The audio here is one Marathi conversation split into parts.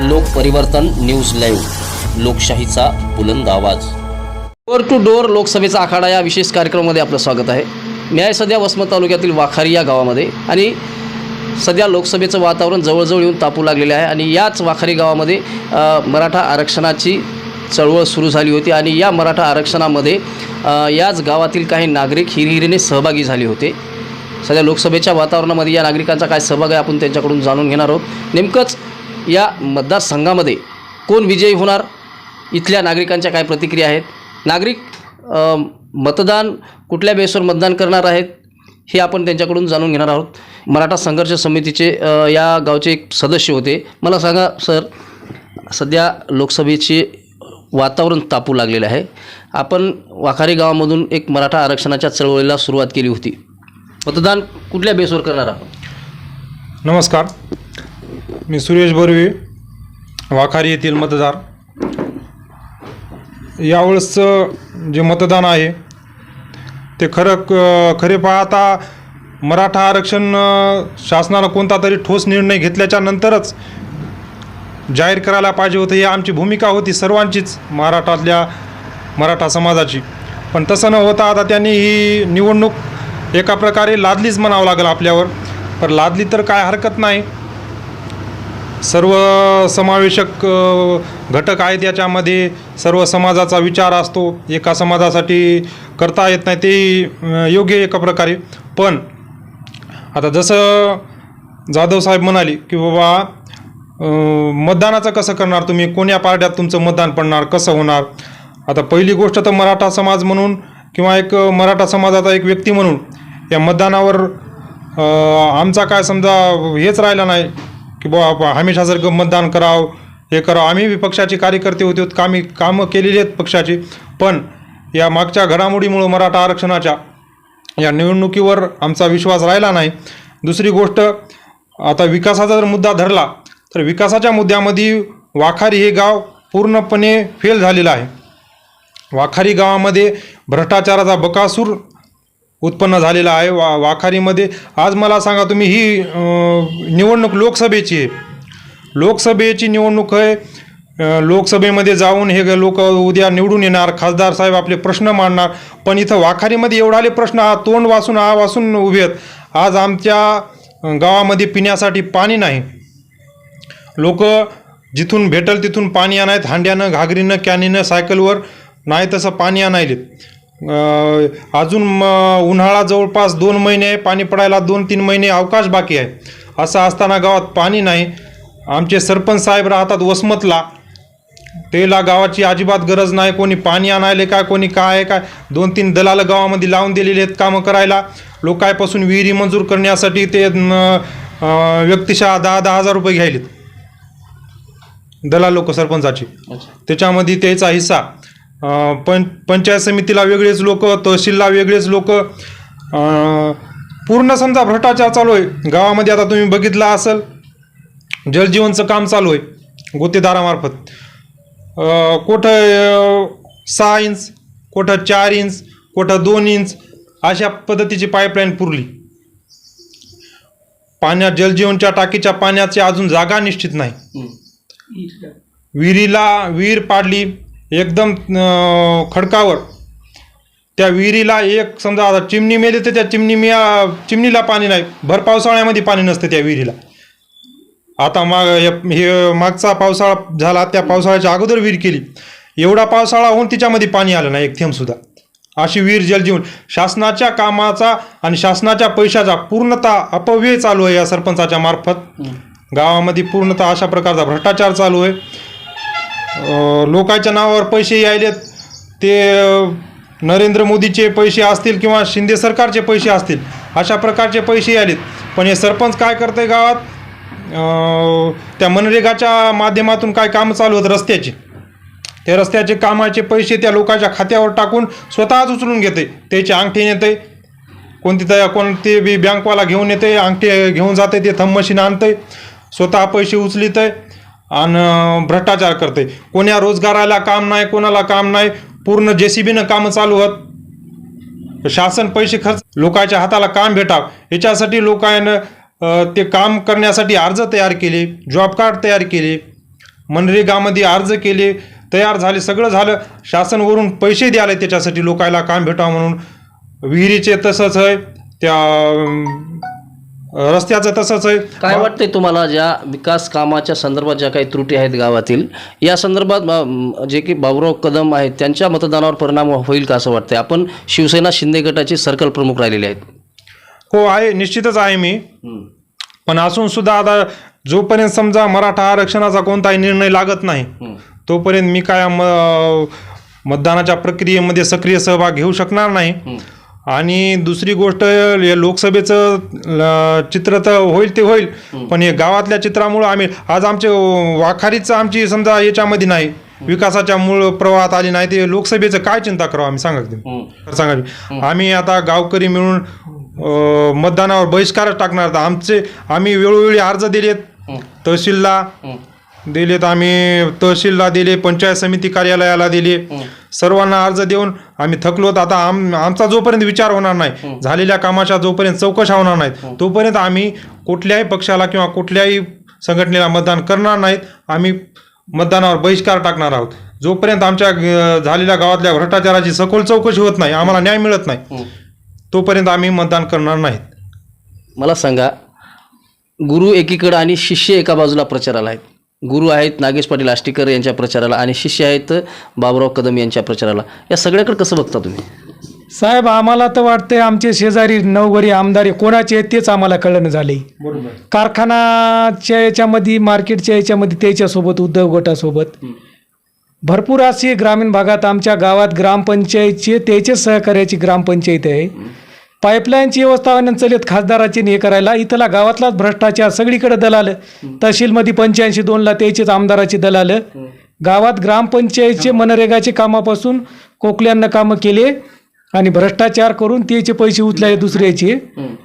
लोकपरिवर्तन न्यूज लाईव्ह. लोकशाहीचा बुलंद आवाज. डोअर टू डोअर लोकसभेचा आखाडा या विशेष कार्यक्रमामध्ये आपलं स्वागत आहे. मी आहे सध्या वसमत तालुक्यातील वाखारी या गावामध्ये आणि सध्या लोकसभेचं वातावरण जवळजवळ येऊन तापू लागलेलं आहे आणि याच वाखारी गावामध्ये मराठा आरक्षणाची चळवळ सुरू झाली होती आणि या मराठा आरक्षणामध्ये याच गावातील काही नागरिक हिरिहिरीने सहभागी झाले होते. सध्या लोकसभेच्या वातावरणामध्ये या नागरिकांचा काय सहभाग आहे आपण त्यांच्याकडून जाणून घेणार आहोत. नेमकंच या मतदारसंघामध्ये कोण विजयी होणार? इथल्या नागरिकांच्या काय प्रतिक्रिया आहेत? नागरिक मतदान कुठल्या बेसवर मतदान करणार आहेत? हे आपण त्यांच्याकडून जाणून घेणार आहोत. मराठा संघर्ष समितीचे या गावचे एक सदस्य होते. मला सांगा सर सध्या लोकसभेचे वातावरण तापू लागलेलं आहे. आपण वाखारी गावामधून एक मराठा आरक्षणाच्या चळवळीला सुरुवात केली होती. मतदान कुठल्या बेसवर करणार आहोत? नमस्कार. मी सुरेश बर्वे वाखारी येथील मतदार. यावेळेसचं जे मतदान आहे ते खरं क- खरे पाहता मराठा आरक्षण शासनानं कोणता तरी ठोस निर्णय घेतल्याच्या नंतरच जाहीर करायला पाहिजे होतं ही आमची भूमिका होती सर्वांचीच महाराष्ट्रातल्या मराठा समाजाची. पण तसं न होता आता त्यांनी ही निवडणूक एका प्रकारे लादलीच म्हणावं लागेल आपल्यावर. पण लादली तर काय हरकत नाही. सर्व समावेशक घटक आहेत याच्यामध्ये. सर्व समाजाचा विचार असतो. एका समाजासाठी करता येत नाही ते योग्य आहे एका प्रकारे. पण आता जसं जाधव साहेब म्हणाले की बाबा मतदानाचं कसं करणार तुम्ही? कोण्या पार्ट्यात तुमचं मतदान पडणार? कसं होणार? आता पहिली गोष्ट तर मराठा समाज म्हणून किंवा एक मराठा समाजाचा एक व्यक्ती म्हणून या मतदानावर आमचा काय समजा हेच राहिला नाही. की बुवा हमेशासारखं मतदान करावं हे करावं. आम्ही बी पक्षाचे कार्यकर्ते होते कामी कामं केलेली आहेत पक्षाची. पण या मागच्या घडामोडीमुळं मराठा आरक्षणाच्या या निवडणुकीवर आमचा विश्वास राहिला नाही. दुसरी गोष्ट आता विकासाचा जर मुद्दा धरला तर विकासाच्या मुद्द्यामध्ये वाखारी हे गाव पूर्णपणे फेल झालेलं आहे. वाखारी गावामध्ये भ्रष्टाचाराचा बकासूर उत्पन्न झालेलं आहे वा वाखारीमध्ये. आज मला सांगा तुम्ही ही निवडणूक लोकसभेची आहे. लोकसभेची निवडणूक आहे. लोकसभेमध्ये जाऊन हे लोक उद्या निवडून येणार. खासदार साहेब आपले प्रश्न मांडणार. पण इथं वाखारीमध्ये एवढाले प्रश्न हा तोंड वाचून आ वाचून उभे आहेत. आज आमच्या गावामध्ये पिण्यासाठी पाणी नाही. लोक जिथून भेटल तिथून पाणी आणायत. हांड्यानं घागरीनं कॅनीनं सायकलवर नाही तसं पाणी आणायलेत. अजून म उन्हाळा जवळपास दोन महिने आहे पाणी पडायला दोन तीन महिने अवकाश बाकी आहे. असं असताना गावात पाणी नाही. आमचे सरपंच साहेब राहतात वसमतला. तेला गावाची अजिबात गरज नाही कोणी पाणी आणायले काय कोणी काय आहे काय दोन तीन दलाल गावामध्ये लावून दिलेले आहेत कामं करायला. लोकांपासून विहिरी मंजूर करण्यासाठी ते व्यक्तिशः दहा दहा हजार रुपये घ्यायलेत. दलाल लोक सरपंचाची. त्याच्यामध्ये त्याचा हिस्सा. पं पंचायत समितीला वेगळेच लोक तहसीलला वेगळेच लोक. पूर्ण समजा भ्रष्टाचार चालू आहे. गावामध्ये आता तुम्ही बघितलं असेल जलजीवनचं काम चालू आहे गुत्तेदारामार्फत. अं, कुठं सहा इंच कुठं चार इंच कुठं दोन इंच अशा पद्धतीची पाईपलाईन पुरली. पाण्यात जलजीवनच्या टाकीच्या पाण्याची अजून जागा निश्चित नाही. विहिरीला विहीर पाडली एकदम खडकावर. त्या विहिरीला एक समजा आता चिमणी मेली तर त्या चिमणी मिया चिमणीला पाणी नाही. भर पावसाळ्यामध्ये पाणी नसतं त्या विहिरीला. आता माग हे- मागचा पावसाळा झाला त्या पावसाळ्याच्या अगोदर विहीर केली. एवढा पावसाळा होऊन तिच्यामध्ये पाणी आलं नाही एक थेंब सुद्धा. अशी विहीर जलजीवन शासनाच्या कामाचा आणि शासनाच्या पैशाचा पूर्णतः अपव्यय चालू आहे या सरपंचाच्या मार्फत. गावामध्ये पूर्णतः अशा प्रकारचा भ्रष्टाचार चालू आहे. लोकांच्या नावावर पैसे यायलेत. ते नरेंद्र मोदीचे पैसे असतील किंवा शिंदे सरकारचे पैसे असतील अशा प्रकारचे पैसे यायलेत. पण हे सरपंच काय करते गावात? त्या मनरेगाच्या माध्यमातून काय कामं चालू होत रस्त्याचे? ते रस्त्याचे कामाचे पैसे त्या लोकांच्या खात्यावर टाकून स्वतःच उचलून घेते त्याचे अंगठी नेते कोणती त्या कोणते बी बँकवाला घेऊन येते अंगठी घेऊन जाते ते थंब मशीन आणते स्वतः पैसे उचलित आहे आणि भ्रष्टाचार करते. कोण्या रोजगाराला काम नाही कोणाला काम नाही पूर्ण जे सी बीनं कामं चालू आहेत शासन पैसे खर्च लोकांच्या हाताला काम भेटावं. याच्यासाठी लोकांनं ते काम करण्यासाठी अर्ज तयार केले जॉब कार्ड तयार केले मनरेगामध्ये अर्ज केले तयार झाले सगळं झालं. शासनवरून पैसे द्याले त्याच्यासाठी लोकायला काम भेटावं म्हणून विहिरीचे तसंच आहे त्या रस्त्याचं तसंच आहे. काय वाटतंय तुम्हाला ज्या विकास कामाच्या संदर्भात ज्या काही त्रुटी आहेत गावातील या संदर्भात जे की भाऊराव कदम आहेत त्यांच्या मतदानावर परिणाम होईल का असं वाटतंय? आपण शिवसेना शिंदे गटाचे सर्कल प्रमुख राहिलेले आहेत. हो आहे निश्चितच आहे मी. पण असून सुद्धा आता जोपर्यंत समजा मराठा आरक्षणाचा कोणताही निर्णय लागत नाही तोपर्यंत मी काय म मतदानाच्या प्रक्रियेमध्ये सक्रिय सहभाग घेऊ शकणार नाही. आणि दुसरी गोष्ट हे लोकसभेचं ल- चित्र तर होईल ते होईल पण हे गावातल्या चित्रामुळं आम्ही आज आमचे वाखारीचं आमची समजा याच्यामध्ये नाही विकासाच्या मूळ प्रवाहात आली नाही ते लोकसभेचं काय चिंता करावं आम्ही? सांगा की. सांगा आम्ही आता गावकरी मिळून अ, मतदानावर बहिष्कारच टाकणार. आमचे आम्ही वेळोवेळी अर्ज दिलेत तहसीलला दिलेत आम्ही तहसीलला दिले पंचायत समिती कार्यालयाला दिले. सर्वांना अर्ज देऊन आम्ही थकलोत आता आम आमचा जोपर्यंत विचार होणार नाही झालेल्या कामाच्या जोपर्यंत चौकशा होणार नाहीत तोपर्यंत आम्ही कुठल्याही पक्षाला किंवा कुठल्याही संघटनेला मतदान करणार नाहीत. आम्ही मतदानावर बहिष्कार टाकणार आहोत. जोपर्यंत आमच्या झालेल्या गावातल्या भ्रष्टाचाराची सखोल चौकशी होत नाही आम्हाला न्याय मिळत नाही तोपर्यंत आम्ही मतदान करणार नाहीत. मला सांगा गुरु एकीकडं आणि शिष्य एका बाजूला प्रचाराला आहेत. गुरु आहेत नागेश पाटील आष्टीकर यांच्या प्रचाराला आणि शिष्य आहेत बाबुराव कदम यांच्या प्रचाराला. या सगळ्याकडे कसं बघता तुम्ही? साहेब आम्हाला तर वाटतंय आमचे शेजारी नवघरी आमदार कोणाचे आहेत तेच आम्हाला कळणं झाले कारखानाच्या याच्यामध्ये मार्केटच्या याच्यामध्ये त्याच्यासोबत उद्योग गटासोबत. भरपूर अशी ग्रामीण भागात आमच्या गावात ग्रामपंचायतचे त्याचे सहकार्याची ग्रामपंचायत आहे. पाईपलाईनची व्यवस्थापन चलित खासदाराची हे करायला. इथला गावातलाच भ्रष्टाचार सगळीकडे दलाल. तहसीलमध्ये पंच्याऐंशी दोनला त्याचेच आमदाराची दलाल. गावात ग्रामपंचायतचे मनरेगाचे कामापासून कोकल्यांना कामं केले आणि भ्रष्टाचार करून त्याचे पैसे उचलाले दुसऱ्याचे.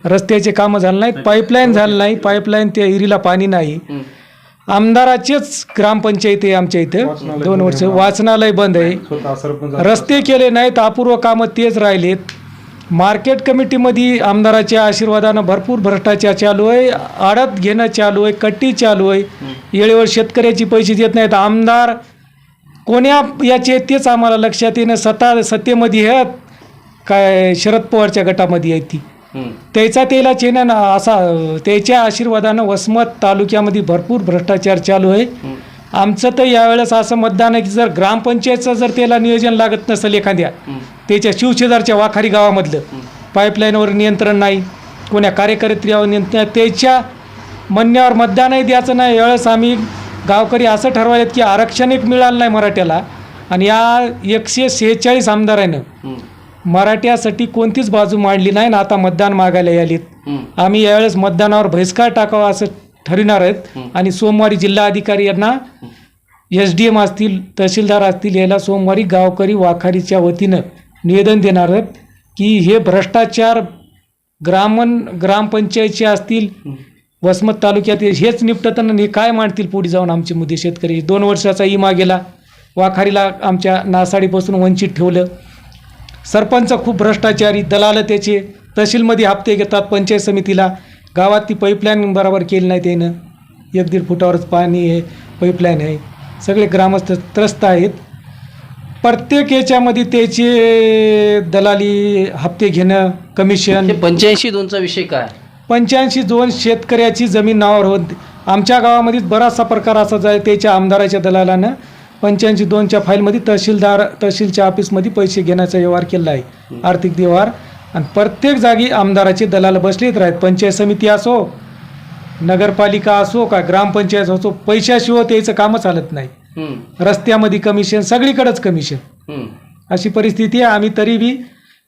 रस्त्याचे कामं झालं नाहीत पाईपलाईन झालं नाही. पाईपलाईन त्या इरीला पाणी नाही. आमदाराचेच ग्रामपंचायत आहे आमच्या इथं. दोन वर्ष वाचनालय बंद आहे. रस्ते केले नाहीत अपूर्व कामं तेच राहिलेत. मार्केट कमिटीमध्ये आमदाराच्या आशीर्वादानं भरपूर भ्रष्टाचार चालू आहे आडत घेणं चालू आहे कट्टी चालू आहे. वेळेवर शेतकऱ्याची पैसे देत नाहीत. आमदार कोण्या याचे तेच आम्हाला लक्षात येणं सत्ता सत्तेमध्ये आहेत. काय शरद पवारच्या गटामध्ये आहेत ती. त्याचा त्याला चेना ना असा त्याच्या आशीर्वादानं वसमत तालुक्यामध्ये भरपूर भ्रष्टाचार चालू आहे. आमचं तर यावेळेस असं मतदान आहे की जर ग्रामपंचायतचं जर त्याला नियोजन लागत नसेल एखाद्या त्याच्या शिवशेजारच्या वाखारी गावामधलं. पाईपलाईनवर नियंत्रण नाही. कोण्या कार्यकर्त्यावर नियंत्रण त्याच्या म्हणण्यावर मतदानही द्यायचं नाही. यावेळेस आम्ही गावकरी असं ठरवायत की आरक्षण एक मिळालं नाही मराठ्याला. आणि या एकशे सेहेचाळीस आमदारानं मराठ्यासाठी कोणतीच बाजू मांडली नाही ना आता मतदान मागायला यालीत आम्ही यावेळेस मतदानावर बहिष्कार टाकावा असं ठरविणार आहेत. आणि सोमवारी जिल्हा अधिकारी यांना एस डी एम असतील तहसीलदार असतील याला सोमवारी गावकरी वाखारीच्या वतीनं निवेदन देणार आहेत की हे भ्रष्टाचार ग्रामन ग्रामपंचायतचे असतील वसमत तालुक्यात हेच निपटताना हे काय मांडतील पुढे जाऊन आमचे मुद्दे शेतकरी? दोन वर्षाचा इमा गेला वाखारीला आमच्या नासाडीपासून वंचित ठेवलं. सरपंच खूप भ्रष्टाचारी दलाल त्याचे तहसीलमध्ये हप्ते घेतात पंचायत समितीला. गावात ती पाईपलाईन बरोबर केली नाही त्यानं. एक दीड फुटावरच पाणी आहे पाईपलाईन आहे. सगळे ग्रामस्थ त्रस्त आहेत. प्रत्येक याच्यामध्ये त्याचे दलाली हप्ते घेणं कमिशन पंच्याऐंशी दोनचा विषय काय? पंच्याऐंशी दोन शेतकऱ्याची जमीन नावावर होत आमच्या गावामध्ये बराचसा प्रकार असा जाय त्याच्या आमदाराच्या दलालानं पंच्याऐंशी दोनच्या फाईलमध्ये तहसीलदार तहसीलच्या ऑफिसमध्ये पैसे घेण्याचा व्यवहार केला आहे आर्थिक व्यवहार. आणि प्रत्येक जागी आमदाराचे दलाल बसलेत राहत पंचायत समिती असो नगरपालिका असो का ग्रामपंचायत असो पैशाशिवाय त्याचं कामं चालत नाही. रस्त्यामध्ये कमिशन सगळीकडेच कमिशन. अशी परिस्थिती आहे. आम्ही तरी बी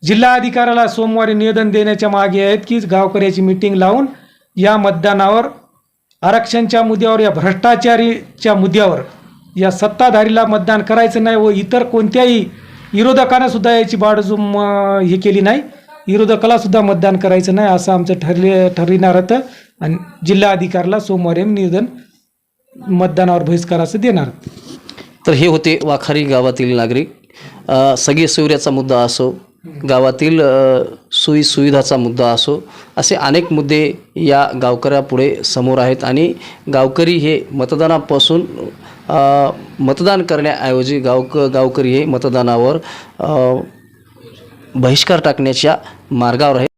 जिल्हा अधिकाऱ्याला सोमवारी निवेदन देण्याच्या मागे आहेत की गावकऱ्याची मिटिंग लावून या मतदानावर आरक्षणच्या मुद्द्यावर या भ्रष्टाचारीच्या मुद्द्यावर या सत्ताधारीला मतदान करायचं नाही व इतर कोणत्याही विरोधकानं सुद्धा याची बाजू हे केली नाही. विरोधकाला सुद्धा मतदान करायचं नाही असं आमचं ठरले ठरविणार होतं. आणि जिल्हा अधिकाऱ्याला सोमवारी निवेदन मतदानावर बहिष्कार असं देणार. तर हे होते वाखारी गावातील नागरिक. सगळे सौर्याचा मुद्दा असो गावातील सोयी सुविधाचा मुद्दा असो असे अनेक मुद्दे या गावकऱ्यापुढे समोर आहेत आणि गावकरी हे मतदानापासून मतदान करण्याऐवजी गावक गावकरी हे मतदानावर बहिष्कार टाकण्याच्या मार्गावर आहे